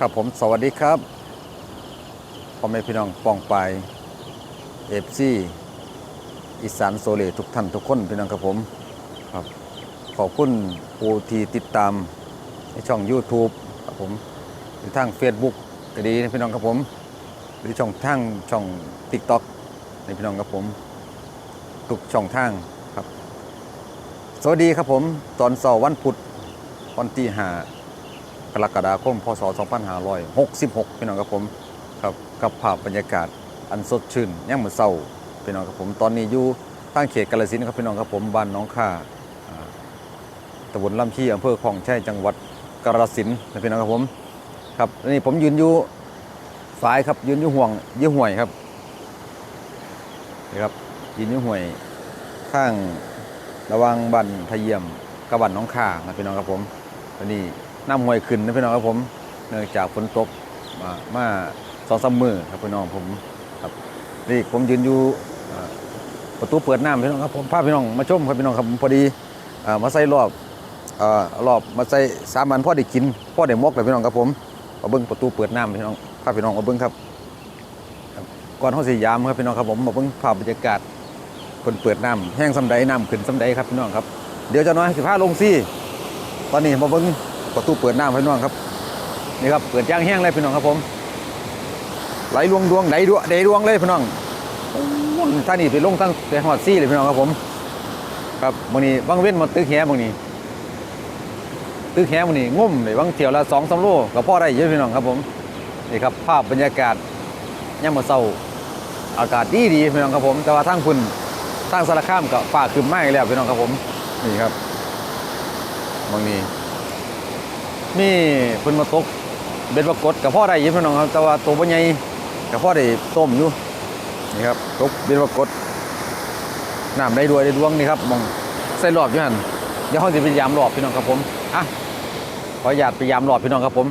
ครับผมสวัสดีครับพ่อแม่พี่น้องป้องปายเอฟซีอีสานโซเลทุกท่านทุกคนพี่น้องครับผมครับขอบคุณผู้ที่ติดตามในช่อง YouTube ครับผมหรือทาง Facebook ก็ดีนะพี่น้องครับผม หรือช่องทางช่อง TikTok ในพี่น้องครับผม ทุกช่องทางครับ สวัสดีครับผม ตอนเสาร์วันพุธวันที่5 กรกฎาคม พศ 2566 พี่น้องครับผมครับกับภาพบรรยากาศอันสดชื่นย่างมือนเศร้าพี่น้องครับผมตอนนี้อยู่ทางเขตกาฬสินธุ์ครับพี่น้องครับผมบ้านน้องข่าตำบลลำชีอำเภอคลองแช่จังหวัดกาฬสินธุ์นะพี่น้องครับผมครับนี่ผมยืนอยู่ฝายครับยืนอยู่ห่วงยืนห่วยครับนี่ครับยืนอยู่ห่วยข้างระวังบ้านทะเยี่ยมกับบ้นน้องข่านะพี่น้องครับผมอันนี้ น้ำห้วยขึ้นนะพี่น้องครับผม เนื่องจากฝนตกมามาสองสามมือครับพี่น้องผมครับนี่ผมยืนอยู่ประตูเปิดน้ำพี่น้องครับผมพาพี่น้องมาชมครับพี่น้องครับผมพอดีอมาใส่รอบอ่ารอบมาใส่สามันพ่อได้กินพ่อได้มกเลยพี่น้องครับผมมาเบิ้งประตูเปิดน้ำพี่น้องพาพี่น้องมาเบิ้งครับก่อนเขาสียามครับพี่น้องครับผมมาเบิ้งภาพบรรยากาศคนเปิดน้ำแห้งสำใดน้ำขึ้นสำใดครับพี่น้องครับเดี๋ยวจะน้อยสิพาลงซี่ ตอนนี้มาเบิ้ง ประตูเปิดน้ำพี่น้องครับนี่ครับเปิดย่างแห้งเลยพี่น้องครับผมไหลดวงดวงไหลดวงไหลดวงเลยพี่น้องโอ้ยท่านี่ไปลงทั้งไปหอดซี่เลยพี่น้องครับผมครับบางนี้บางเว้นมาตึกแหบางนี้ตึกแหบางนี้งุ่มเลยบางเที่ยวละสองสามโลก็พอได้เยอะพี่น้องครับผมนี่ครับภาพบรรยากาศย่ามมาเศร้าอากาศดีดีพี่น้องครับผม แต่ว่าทางคุณทางสารคามก็ฝ่าคืมไม้แล้วพี่น้องครับผมนี่ครับบางนี้ นี่เพิ่นมาตกเบ็ดปรากฏกับพ่อได้ยิบพี่น้องครับ แต่ว่าตัวบ่ใหญ่กับพ่อได้ต้มอยู่นี่ครับตกเบ็ดปรากฏน้ำได้ด้วยได้ดวงนี่ครับมองใส่รอบอยู่หันเดี๋ยวเขาจะไปยามรอบพี่น้องครับผมอะขออนุญาตไปยามรอบพี่น้องครับผม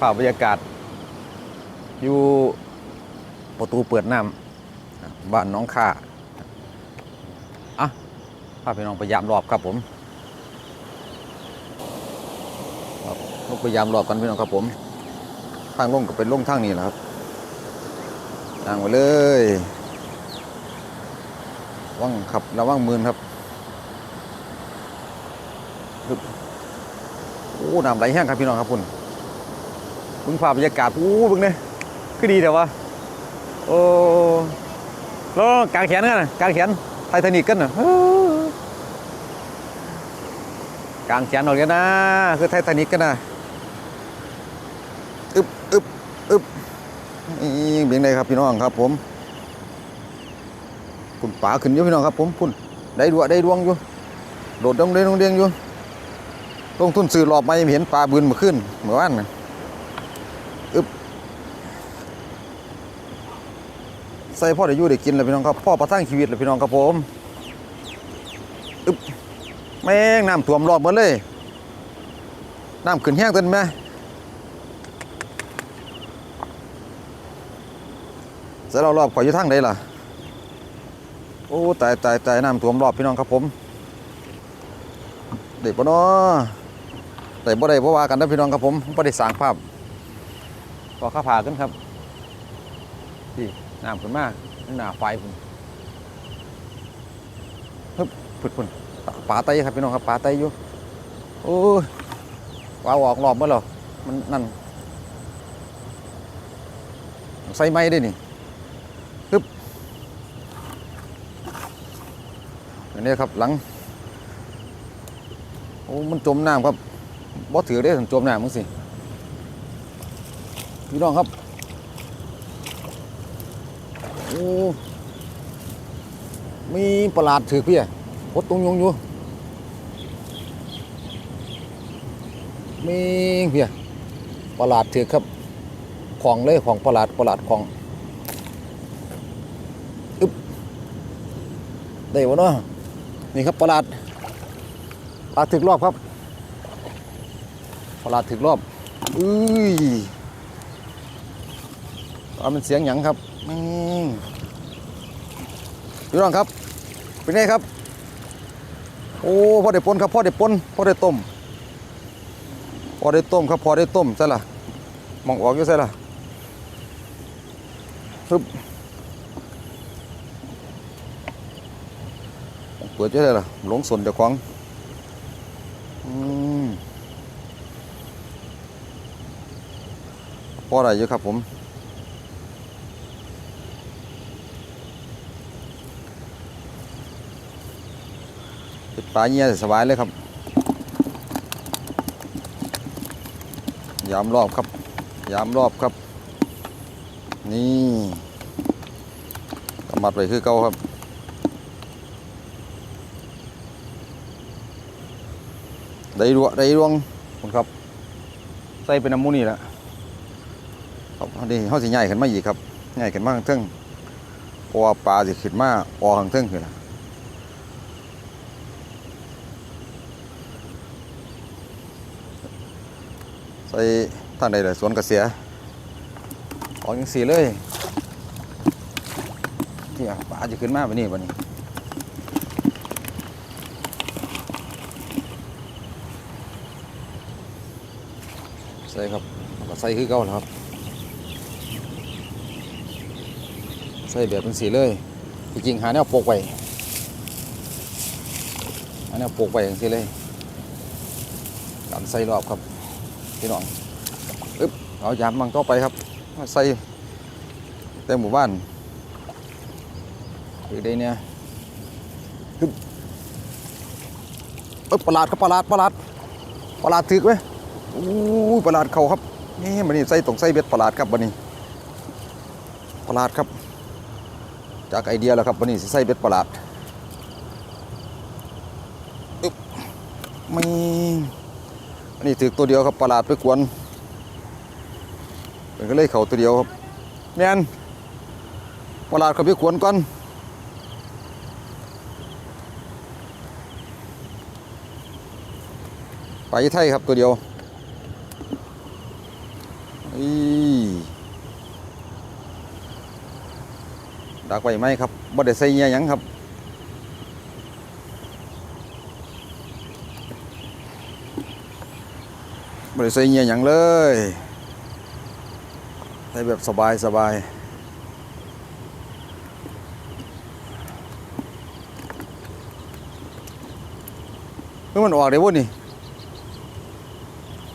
ภาพบรรยากาศ อยู่ประตูเปิดน้ำบ้านน้องข่าอะพาพี่น้องไปยามรอบครับผม ลงไปยามรอบกันพี่น้องครับผมทางลงก็เป็นลงทางนี้แหละครับทางไปเลยว่างขับระว่างมืนครับฮึบโอ้น้ำไหลแห้งครับพี่น้องครับคุณบึงภาพบรรยากาศโอ้บึงเนี่ยคือดีแต่ว่าโอ้แล้วกางแขนกันนะกางแขนไททานิกกันนะเฮ้อกางแขนหน่อยกันนะคือไททานิกกันนะ อึบอึบนี่เบียงใดครับพี่น้องครับ ผมคุณป่าขึ้นอยู่พี่น้องครับ ผมคุณได้ดวได้ดวงอยู่โดดดงเด้งดงเด้งอยู่ลงทุนซื้อรอบม่เห็นปลาบืนมาขึ้นเหมื่อวานอึบใส่พ่อได้ยู่ได้กินเลยพี่น้องครับพ่อประทังชีวิตเลยพี่น้องครับผมอึบแม่งน้ำท่วมรอบหมดเลยน้ำขึ้นแห้งเต็มไหม สร็จเรารอบข่อยอยู่ทางใดล่ะ โอ้ตายตายตายน้ำท่วมรอบพี่น้องครับผมเด็กปะเนาะแต่บ่ได้บ่ว่ากันนะพี่น้องครับผมบ่ได้สร้างภาพก็ข้าผ่าขึ้นครับที่น้ำขึ้นมาหน้าไฟพุ่นฮึบพุดพุ่นป่าไตครับพี่น้องครับป่าไตอยู่โอ้ยว่าออกรอบมื่อหรอมันนั่นใส่ไม้ได้นี่ อันนี้ครับหลังโอ้มันจมน้ำครับบ่ถือได้ถึงจมน้ำมึงสิพี่น้องครับโอ้มีประหลาดถือพี่อะพดตรงยงอยู่มีพี่ประหลาดถือครับของเลยของประหลาดประหลาดของอึ๊บได้วะเนาะ นี่ครับประหลาดปลาถึกรอบครับประหลาดถึกรอบอุ้ยว่ามันเสียงหยังครับอืมพี่น้องครับ เป็นไงครับ โอ้พอได้ปนครับพอได้ปนพอได้ต้มพอได้ต้มครับพอได้ต้มใช่ละมองออกอยู่ใส่ล่ะฮึบ เปิดอยู่ใส่ล่ะหลงสนจ้าของอืมพอได้อยู่ครับผม ติดปลาเงี้ยสบายเลยครับยามรอบครับ ยามรอบครับ นี่กำมัดไว้คือเก่าครับ ได้ดวงได้ดวงคุณครับ ใส่เป็นน้ำมูนี่แหละครับนนี้เขาสิใหญ่ขึ้นมาอีกครับใหญ่ขึ้นมาข้างเทิงเพราะว่าปลาสิขึ้นมาออข้างเทิงขึ้นละใส่ทางใดเลยสวนกระเสียออกยังสีเลยที่ยปลาจะขึ้นมาแบบนี้วันนี้ ส่ครับก็ใส่คือเก่าแล้วครับ ใส่แบบเป็นสีเลยจริงๆหาแนวโปกไว้หาแนวโปกไว้อย่างสีเลยการใส่รอบครับพี่น้องอึ๊บเอายามมังต่อไปครับใส่เต็มหมู่บ้านคือได้เนี่ยอึ๊บอึ๊บประหลาดครับประหลาดประหลาดประหลาดถึกไหม อู้ยประหลาดเขาครับนี่มันนี่ใส่ตรงใส่เบ็ดประหลาดครับบันนี้ประหลาดครับ จากไอเดียแล้วครับบันนี้สิใส่เบ็ดประหลาดอึ๊บไม่อันนี้ถือตัวเดียวครับประหลาดไปกวนเป็นก็เลยเข่าตัวเดียวครับแมนประหลาดเขาไปกวนก่อนไปไทยครับตัวเดียว ดักไว้ไหมครับบ่ได้ใส่เงี้ยยังครับบริใส่เงียยังเลยใส่แบบสบายสบายเมื่อมันออกได้บ่นี่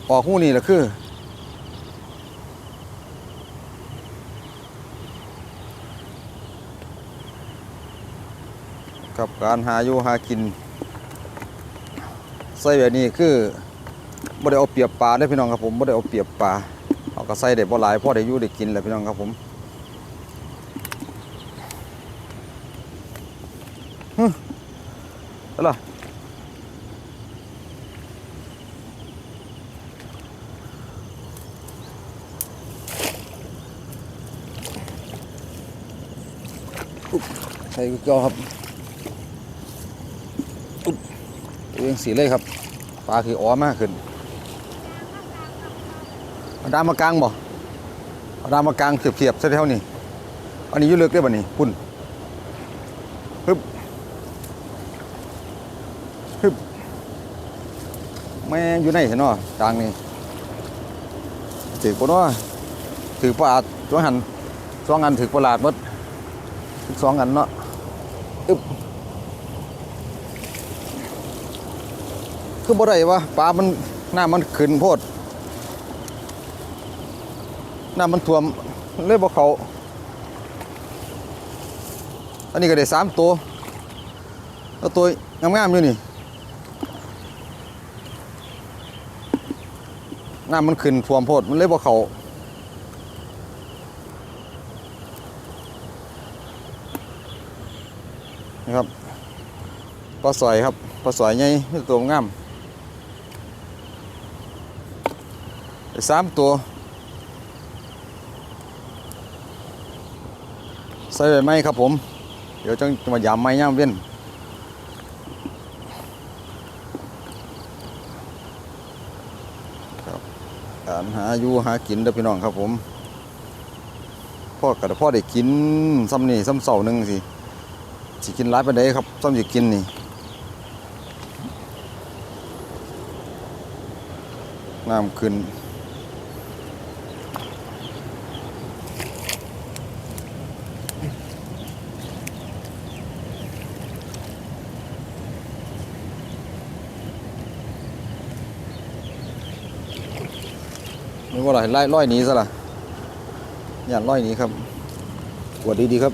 ออกหูนี่แหละคือ กับการหาอยู่หากินใส่แบบนี้คือบ่ได้เอาเปรียบปลาได้พี่น้องครับผมบ่ได้เอาเปรียบปลาเอาก็ใส่ได้บ่หลายพอได้อยู่ได้กินแหละพี่น้องครับผมฮึอะอุ๊บใส่กุกจอครับ ตัวเองสีเลยครับปลาคืออ้อมากขึ้นเอาดามมากลางบ่เอาดามมากลางเทียบๆใช่เท่านี้อันนี้ยุ่เลือกได้บ่นี่ปุ่นฮึบฮึบแม่อยู่ไหนสิเนาะกลางนี่ถือปนว่าถือปลาตัวหันสองอันถือปลาดมดสองอันเนาะอึบ คือบ่ได้วะปลามันน้ำมันขึ้นโพดน้ำมันท่วมเลยบ่เขาอันนี้ก็ได้สามตัวแล้วตัวงามๆอยู่นี่น้ำมันขึ้นท่วมโพดมันเลยบ่เขานะครับปลาสอยครับปลาสอยใหญ่ตัวงาม ได้ สามตัว ใส่ใบไม้ครับผม เดี๋ยวจังจะมายามไม้ย่ามเว้นครับการหาอยู่หากินเด้อพี่น้องครับผมพ่อกับพ่อได้กินซ้ำนี่ซ้ำเสาหนึ่งสิสิกินร้ายไปได้ครับซ้ำสิกินนี่น้ำขึ้น ว่าอะไรไล่ร้อยหนี้ซะละอย่าร้อยหนี้ครับกวดดีๆครับ